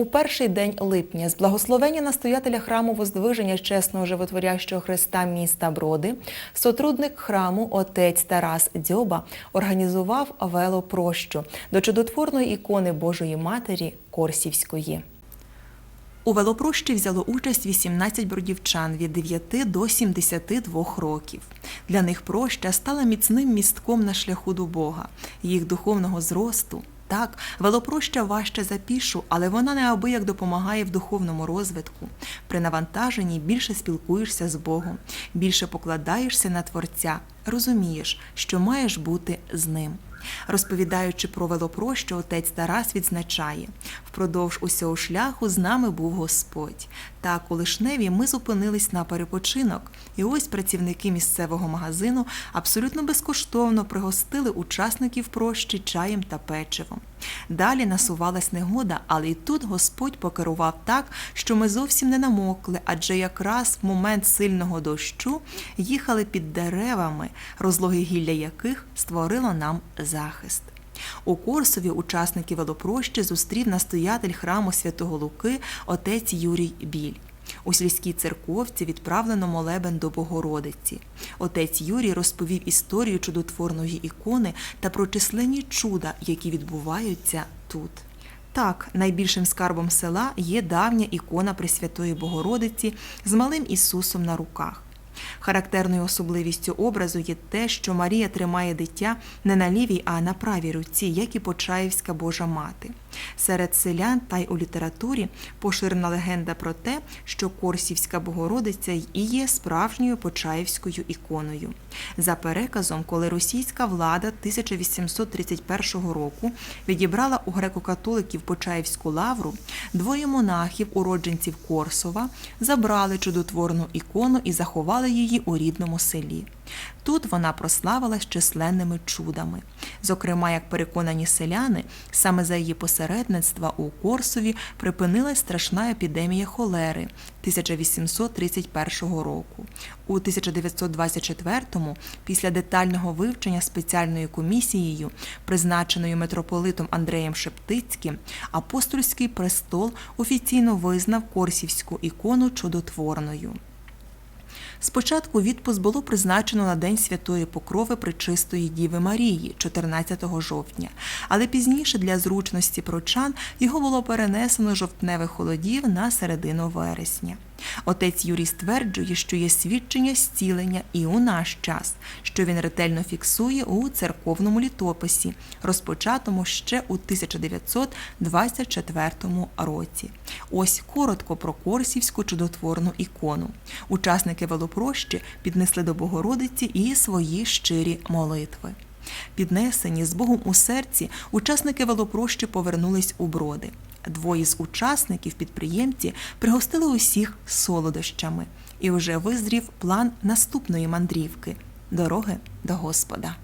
У перший день липня з благословення настоятеля храму Воздвиження чесного животворящого Христа міста Броди, сотрудник храму отець Тарас Дзьоба організував велопрощу до чудотворної ікони Божої Матері Корсівської. У велопрощі взяло участь 18 бродівчан від 9 до 72 років. Для них проща стала міцним містком на шляху до Бога, їх духовного зросту. Так, велопроща важче за пішу, але вона неабияк допомагає в духовному розвитку. При навантаженні більше спілкуєшся з Богом, більше покладаєшся на Творця, розумієш, що маєш бути з ним. Розповідаючи про велопрощу, отець Тарас відзначає: впродовж усього шляху з нами був Господь. Так у Лишневі ми зупинились на перепочинок, і ось працівники місцевого магазину абсолютно безкоштовно пригостили учасників прощі чаєм та печивом. Далі насувалась негода, але і тут Господь покерував так, що ми зовсім не намокли, адже якраз в момент сильного дощу їхали під деревами, розлоги гілля яких створило нам захист. У Корсові учасники велопрощі зустрів настоятель храму Святого Луки отець Юрій Біль. У сільській церковці відправлено молебен до Богородиці. Отець Юрій розповів історію чудотворної ікони та про численні чуда, які відбуваються тут. Так, найбільшим скарбом села є давня ікона Пресвятої Богородиці з малим Ісусом на руках. Характерною особливістю образу є те, що Марія тримає дитя не на лівій, а на правій руці, як і Почаївська Божа мати. Серед селян та й у літературі поширена легенда про те, що Корсівська Богородиця і є справжньою Почаївською іконою. За переказом, коли російська влада 1831 року відібрала у греко-католиків Почаївську лавру, двоє монахів, уродженців Корсова, забрали чудотворну ікону і заховали її у рідному селі. Тут вона прославилась численними чудами. Зокрема, як переконані селяни, саме за її посередництва у Корсові припинилась страшна епідемія холери 1831 року. У 1924-му, після детального вивчення спеціальною комісією, призначеною митрополитом Андреєм Шептицьким, апостольський престол офіційно визнав Корсівську ікону чудотворною. Спочатку відпуск було призначено на День Святої Покрови Пречистої Діви Марії, 14 жовтня, але пізніше для зручності прочан його було перенесено жовтневих холодів на середину вересня. Отець Юрій стверджує, що є свідчення зцілення і у наш час, що він ретельно фіксує у церковному літописі, розпочатому ще у 1924 році. Ось коротко про Корсівську чудотворну ікону. Учасники велопрощі піднесли до Богородиці і свої щирі молитви. Піднесені з Богом у серці, учасники велопрощі повернулись у броди. Двоє з учасників підприємці пригостили усіх солодощами, і вже визрів план наступної мандрівки дороги до Господа.